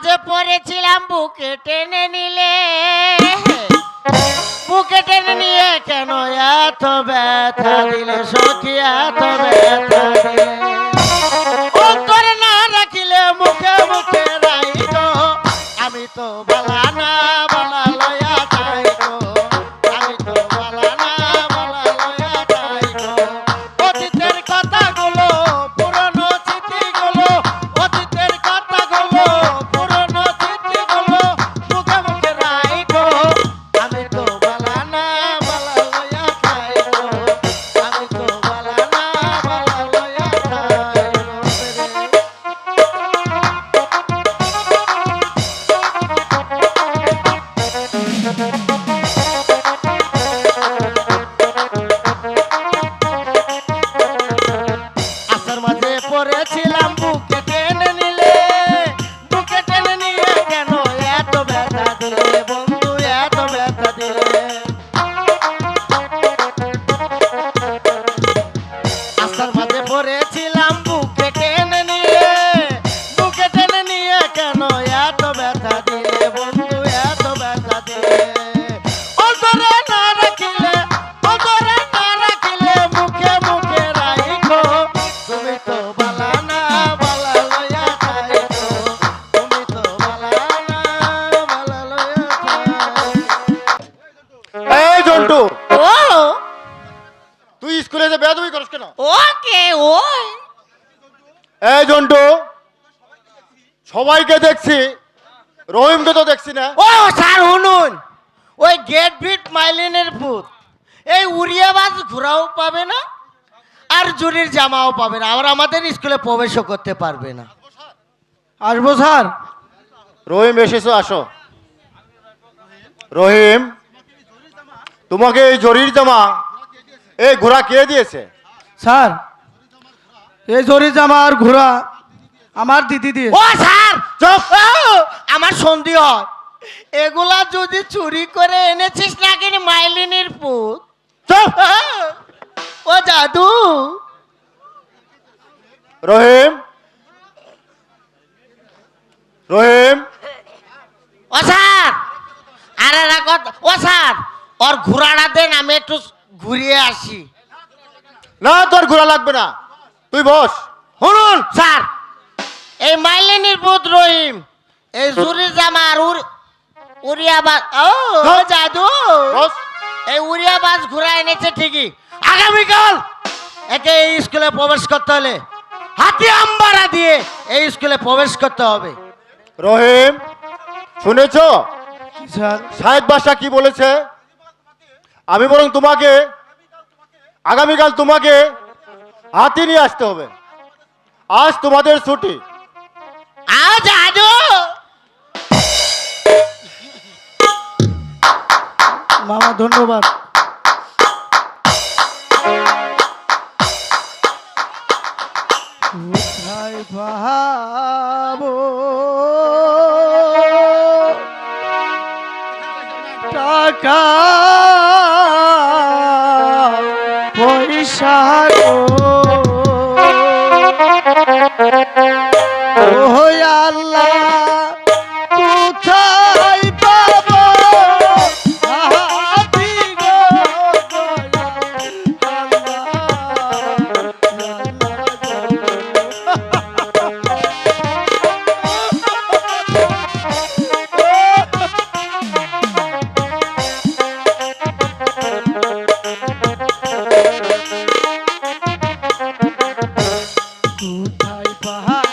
মাঝে পড়েছিলাম বুকে টেনে নিলে। বুকে টেনে নিয়ে কেন এত ব্যথা দিলে সখী, এত ব্যথা দিলে? এই জন্টু সবাইকে দেখছি। রহিমকে তো দেখছি না। ও স্যার শুনুন। ওই গেট বিট মাইলিনের ভূত। এই উড়িয়াবাজ ঘোরাও পাবে না আর জুরির জামাও পাবে না। আবার আমাদের স্কুলে প্রবেশও করতে পারবে না। আসব স্যার। রহিম এসেছ আসো। রহিম তোমাকে এই জরির জামা এই ঘোড়া কে দিয়েছে? স্যার এই জরি জামা আর ঘোড়া আমার দিদি দিয়ে। ও স্যার চুপ। আমার সন্দেহ। হয় এগুলা যদি চুরি করে এনেছিস না কিনি মাইলিনের পুত। চুপ! ও জাদু। রহিম। রহিম। ও স্যার আরে রাখত ও স্যার ওর ঘোড়াটা দেন আমি একটু ঘুরিয়ে আসি। না তোর ঘোড়া লাগবে না। তুই বস। শুনুন। স্যার এই মাইলিনীর পুত রহিম এই জুরির জামা আর উর উড়িয়াবাজ ও জাদু। বস। এই উড়িয়াবাজ ঘুরা এনেছে ঠিকই। আগামীকাল একে এই স্কুলে প্রবেশ করতে হলে হাতি আম্বারা দিয়ে এই স্কুলে প্রবেশ করতে হবে। রহিম শুনেছো? স্যার? সাহেব বাসা কি বলেছে? আমি বরং তোমাকে আগামীকাল তোমাকে হাতি নিয়ে আসতে হবে। আজ তোমাদের ছুটি। আজ জাদু মামা ধন্যবাদ। কোথায় পাবো টাকা পয়সা Thank you. পাহাড়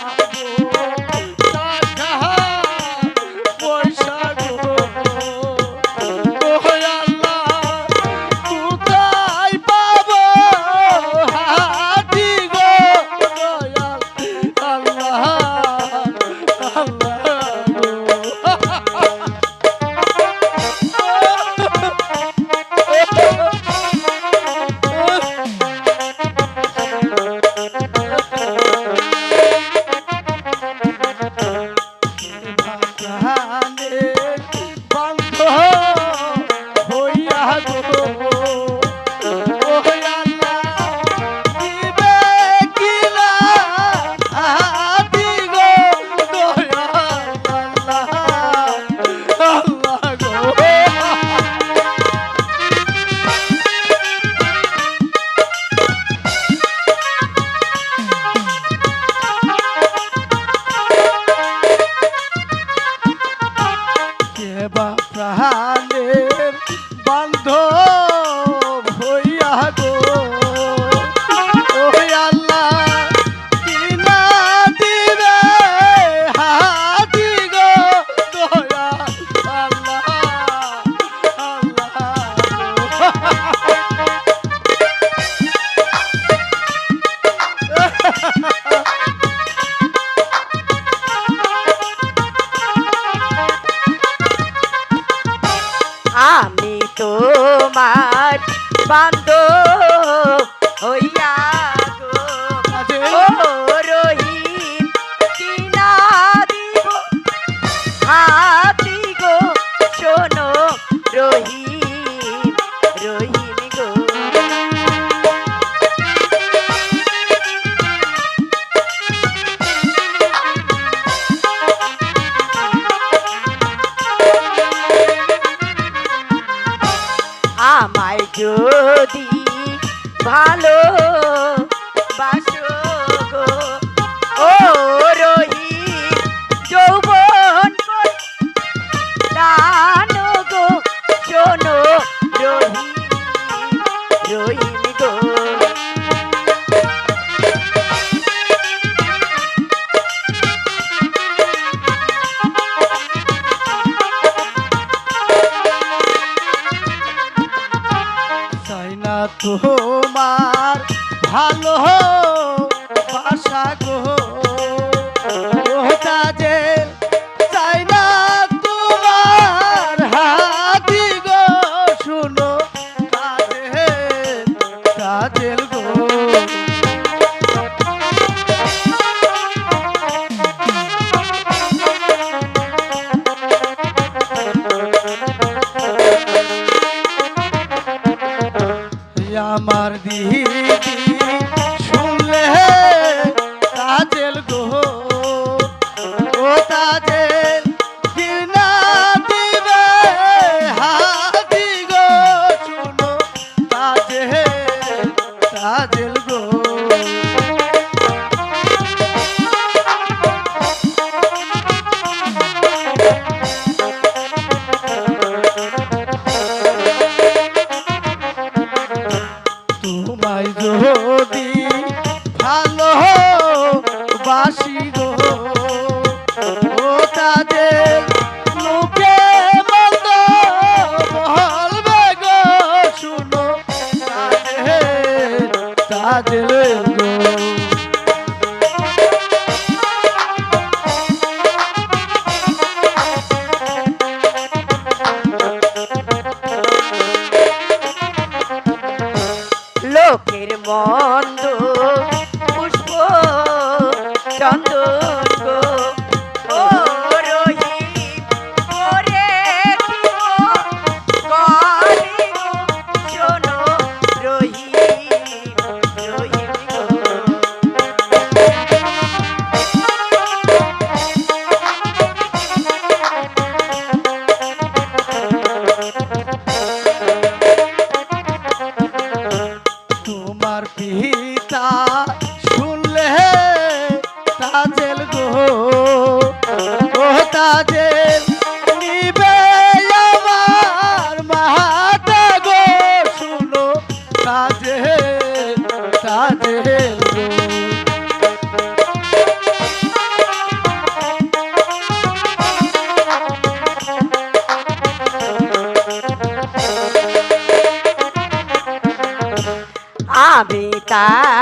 আমায় যদি ভালো বাস তোমায় যদি ভালো বাসি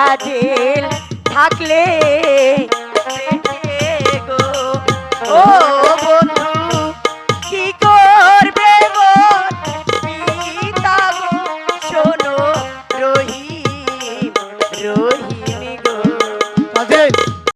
তাজেল থাকলে